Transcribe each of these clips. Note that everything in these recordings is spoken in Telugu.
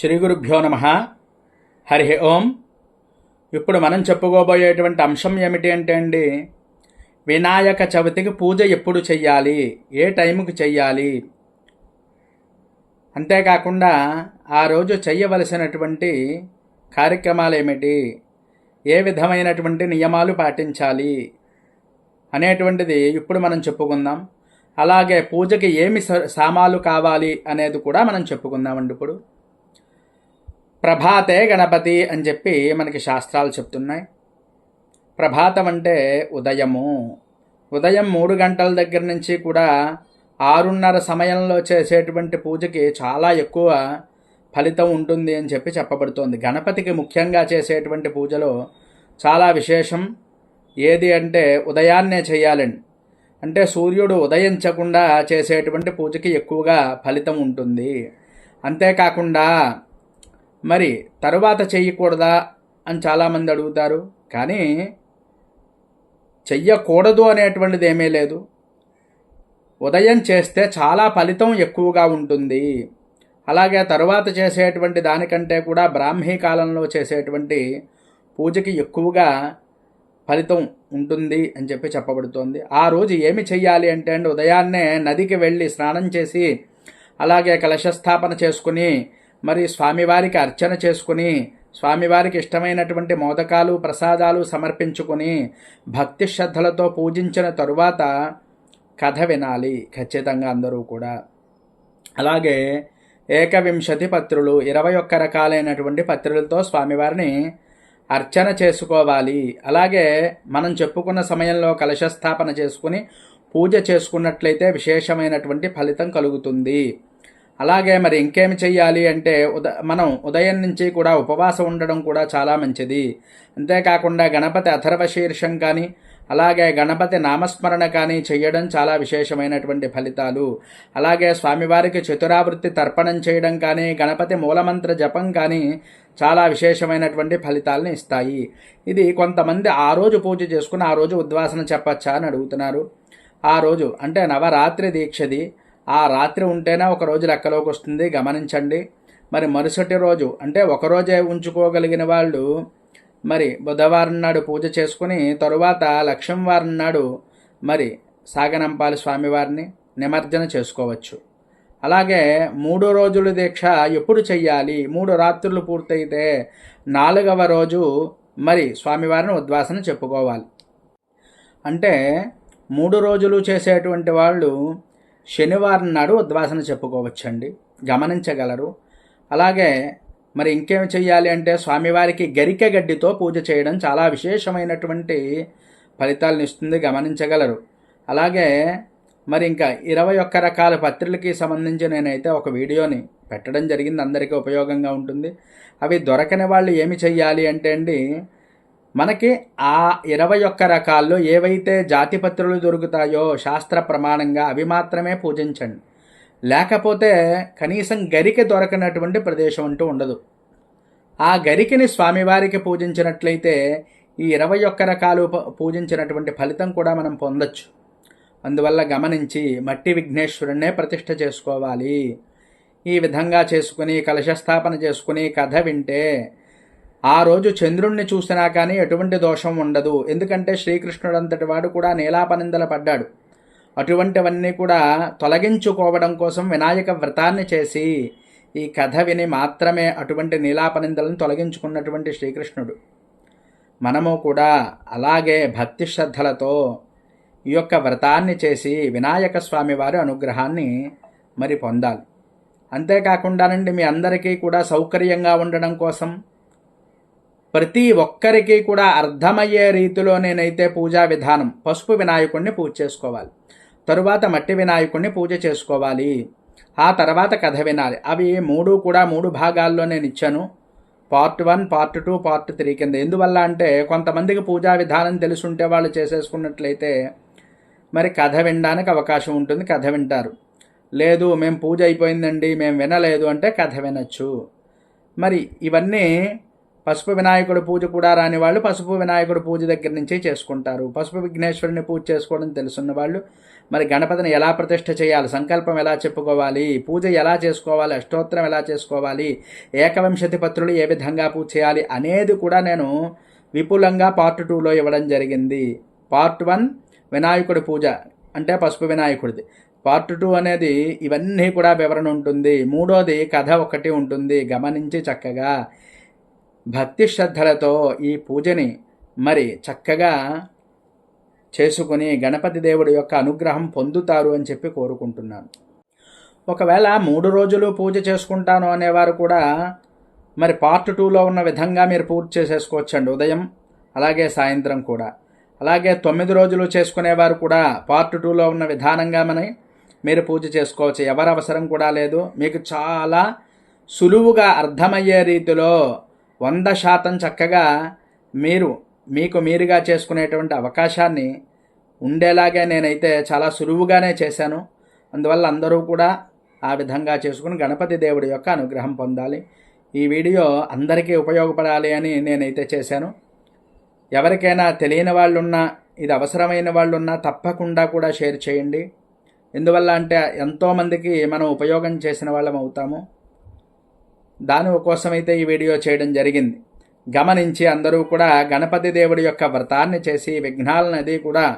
శ్రీ గురుభ్యో నమ. హరి ఓం. ఇప్పుడు మనం చెప్పుకోబోయేటువంటి అంశం ఏమిటి అంటే అండి వినాయక చవితికి పూజ ఎప్పుడు చెయ్యాలి? ఏ టైంకి చెయ్యాలి? అంతేకాకుండా ఆ రోజు చెయ్యవలసినటువంటి కార్యక్రమాలు ఏమిటి? ఏ విధమైనటువంటి నియమాలు పాటించాలి? అనేటువంటిది ఇప్పుడు మనం చెప్పుకుందాం. అలాగే పూజకి ఏమి స- సామాలు కావాలి అనేది కూడా మనం చెప్పుకుందామండి ఇప్పుడు. ప్రభాతే గణపతి అని చెప్పి మనకి శాస్త్రాలు చెప్తున్నాయి. ప్రభాతం అంటే ఉదయము. ఉదయం మూడు గంటల దగ్గర నుంచి కూడా ఆరున్నర సమయంలో చేసేటువంటి పూజకి చాలా ఎక్కువ ఫలితం ఉంటుంది అని చెప్పి చెప్పబడుతోంది. గణపతికి ముఖ్యంగా చేసేటువంటి పూజలో చాలా విశేషం ఏది అంటే ఉదయాన్నే చేయాలండి. అంటే సూర్యుడు ఉదయించకుండా చేసేటువంటి పూజకి ఎక్కువగా ఫలితం ఉంటుంది. అంతేకాకుండా మరి తరువాత చేయకూడదా అని చాలామంది అడుగుతారు. కానీ చెయ్యకూడదు అనేటువంటిది ఏమీ లేదు. ఉదయం చేస్తే చాలా ఫలితం ఎక్కువగా ఉంటుంది. అలాగే తరువాత చేసేటువంటి దానికంటే కూడా బ్రాహ్మీ కాలంలో చేసేటువంటి పూజకి ఎక్కువగా ఫలితం ఉంటుంది అని చెప్పి చెప్పబడుతోంది. ఆ రోజు ఏమి చెయ్యాలి అంటే అండి ఉదయాన్నే నదికి వెళ్ళి స్నానం చేసి అలాగే కలశస్థాపన చేసుకుని మరి స్వామివారికి అర్చన చేసుకుని స్వామివారికి ఇష్టమైనటువంటి మోదకాలు ప్రసాదాలు సమర్పించుకొని భక్తి శ్రద్ధలతో పూజించిన తరువాత కథ వినాలి ఖచ్చితంగా అందరూ కూడా. అలాగే ఏకవింశతి పత్రులు ఇరవై ఒక్క రకాలైనటువంటి పత్రులతో స్వామివారిని అర్చన చేసుకోవాలి. అలాగే మనం చెప్పుకున్న సమయంలో కలశస్థాపన చేసుకుని పూజ చేసుకున్నట్లయితే విశేషమైనటువంటి ఫలితం కలుగుతుంది. అలాగే మరి ఇంకేమి చేయాలి అంటే ఉద మనం ఉదయం నుంచి కూడా ఉపవాసం ఉండడం కూడా చాలా మంచిది. అంతేకాకుండా గణపతి అథర్వ శీర్షం కానీ అలాగే గణపతి నామస్మరణ కానీ చేయడం చాలా విశేషమైనటువంటి ఫలితాలు. అలాగే స్వామివారికి చతురావృత్తి తర్పణం చేయడం కానీ గణపతి మూలమంత్ర జపం కానీ చాలా విశేషమైనటువంటి ఫలితాలను ఇస్తాయి. ఇది కొంతమంది ఆ రోజు పూజ చేసుకుని ఆ రోజు ఉద్వాసన చెప్పచ్చా అని అడుగుతున్నారు. ఆ రోజు అంటే నవరాత్రి దీక్షది. ఆ రాత్రి ఉంటేనే ఒక రోజు లెక్కలోకి వస్తుంది గమనించండి. మరి మరుసటి రోజు అంటే ఒక రోజే ఉంచుకోగలిగిన వాళ్ళు మరి బుధవారం నాడు పూజ చేసుకుని తరువాత లక్ష్యం వారం నాడు మరి సాగనంపాలి స్వామివారిని నిమజ్జన చేసుకోవచ్చు. అలాగే మూడు రోజుల దీక్ష ఎప్పుడు చెయ్యాలి? మూడు రాత్రులు పూర్తయితే నాలుగవ రోజు మరి స్వామివారిని ఉద్వాసన చెప్పుకోవాలి. అంటే మూడు రోజులు చేసేటువంటి వాళ్ళు శనివారం నాడు ఉద్వాసన చెప్పుకోవచ్చండి. గమనించగలరు. అలాగే మరి ఇంకేం చెయ్యాలి అంటే స్వామివారికి గరిక గడ్డితో పూజ చేయడం చాలా విశేషమైనటువంటి ఫలితాలను ఇస్తుంది గమనించగలరు. అలాగే మరి ఇంకా ఇరవై ఒక్క రకాల పత్రికలకి సంబంధించి నేనైతే ఒక వీడియోని పెట్టడం జరిగింది. అందరికీ ఉపయోగంగా ఉంటుంది. అవి దొరకని వాళ్ళు ఏమి చెయ్యాలి అంటే అండి మనకి ఆ ఇరవై ఒక్క రకాల్లో ఏవైతే జాతిపత్రులు దొరుకుతాయో శాస్త్ర ప్రమాణంగా అవి మాత్రమే పూజించండి. లేకపోతే కనీసం గరిక దొరకనటువంటి ప్రదేశం అంటూ ఉండదు. ఆ గరికని స్వామివారికి పూజించినట్లయితే ఈ ఇరవై ఒక్క రకాలు పూజించినటువంటి ఫలితం కూడా మనం పొందొచ్చు. అందువల్ల గమనించి మట్టి విఘ్నేశ్వరుణ్ణే ప్రతిష్ఠ చేసుకోవాలి. ఈ విధంగా చేసుకుని కలశస్థాపన చేసుకుని కథ వింటే ఆ రోజు చంద్రుణ్ణి చూసినా కానీ ఎటువంటి దోషం ఉండదు. ఎందుకంటే శ్రీకృష్ణుడంతటి వాడు కూడా నీలాపనిందల పడ్డాడు. అటువంటివన్నీ కూడా తొలగించుకోవడం కోసం వినాయక వ్రతాన్ని చేసి ఈ కథ విని మాత్రమే అటువంటి నీలాపనిందలను తొలగించుకున్నటువంటి శ్రీకృష్ణుడు. మనము కూడా అలాగే భక్తి శ్రద్ధలతో ఈ యొక్క వ్రతాన్ని చేసి వినాయక స్వామి వారి అనుగ్రహాన్ని మరి పొందాలి. అంతేకాకుండానండి మీ అందరికీ కూడా సౌకర్యంగా ఉండడం కోసం ప్రతి ఒక్కరికి కూడా అర్థమయ్యే రీతిలో నేనైతే పూజా విధానం. పసుపు వినాయకుడిని పూజ చేసుకోవాలి. తరువాత మట్టి వినాయకుడిని పూజ చేసుకోవాలి. ఆ తర్వాత కథ వినాలి. అవి మూడు కూడా మూడు భాగాల్లో నేను ఇచ్చాను. Part one part two part three కింద. ఎందువల్ల అంటే కొంతమందికి పూజా విధానం తెలుసుంటే వాళ్ళు చేసేసుకున్నట్లయితే మరి కథ వినడానికి అవకాశం ఉంటుంది కథ వింటారు. లేదు మేము పూజ అయిపోయిందండి మేము వినలేదు అంటే కథ వినొచ్చు. మరి ఇవన్నీ పసుపు వినాయకుడు పూజ కూడా రాని వాళ్ళు పసుపు వినాయకుడు పూజ దగ్గర నుంచే చేసుకుంటారు. పసుపు విఘ్నేశ్వరుని పూజ చేసుకోవడం తెలుసున్న వాళ్ళు మరి గణపతిని ఎలా ప్రతిష్ఠ చేయాలి సంకల్పం ఎలా చెప్పుకోవాలి పూజ ఎలా చేసుకోవాలి అష్టోత్తరం ఎలా చేసుకోవాలి ఏకవంశతి పత్రులు ఏ విధంగా పూజ చేయాలి అనేది కూడా నేను విపులంగా పార్ట్ టూలో ఇవ్వడం జరిగింది. పార్ట్ వన్ వినాయకుడి పూజ అంటే పసుపు వినాయకుడిది. పార్ట్ టూ అనేది ఇవన్నీ కూడా వివరణ ఉంటుంది. మూడోది కథ ఒకటి ఉంటుంది. గమనించి చక్కగా భక్తి శ్రద్ధలతో ఈ పూజని మరి చక్కగా చేసుకుని గణపతి దేవుడి యొక్క అనుగ్రహం పొందుతారు అని చెప్పి కోరుకుంటున్నాను. ఒకవేళ మూడు రోజులు పూజ చేసుకుంటాను అనేవారు కూడా మరి పార్ట్ టూలో ఉన్న విధంగా మీరు పూర్తి చేసేసుకోవచ్చండి ఉదయం అలాగే సాయంత్రం కూడా. అలాగే తొమ్మిది రోజులు చేసుకునేవారు కూడా పార్ట్ టూలో ఉన్న విధానంగా మన మీరు పూజ చేసుకోవచ్చు. ఎవరు అవసరం కూడా లేదు. మీకు చాలా సులువుగా అర్థమయ్యే రీతిలో వంద శాతం చక్కగా మీరు మీకు మీరుగా చేసుకునేటువంటి అవకాశాన్ని ఉండేలాగే నేనైతే చాలా సులువుగానే చేశాను. అందువల్ల అందరూ కూడా ఆ విధంగా చేసుకుని గణపతి దేవుడి యొక్క అనుగ్రహం పొందాలి. ఈ వీడియో అందరికీ ఉపయోగపడాలి అని నేనైతే చేశాను. ఎవరికైనా తెలియని వాళ్ళున్నా ఇది అవసరమైన వాళ్ళున్నా తప్పకుండా కూడా షేర్ చేయండి. ఎందువల్ల అంటే ఎంతోమందికి మనం ఉపయోగం చేసిన వాళ్ళం అవుతాము. దాని కోసమైతే ఈ వీడియో చేయడం జరిగింది. గమనించి అందరూ కూడా గణపతి దేవుడి యొక్క వ్రతాన్ని చేసి విఘ్నాలనది కూడా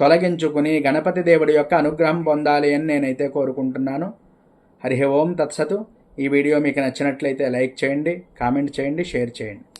తొలగించుకుని గణపతి దేవుడి యొక్క అనుగ్రహం పొందాలి అని నేనైతే కోరుకుంటున్నాను. హరి ఓం తత్సతు. ఈ వీడియో మీకు నచ్చినట్లయితే లైక్ చేయండి కామెంట్ చేయండి షేర్ చేయండి.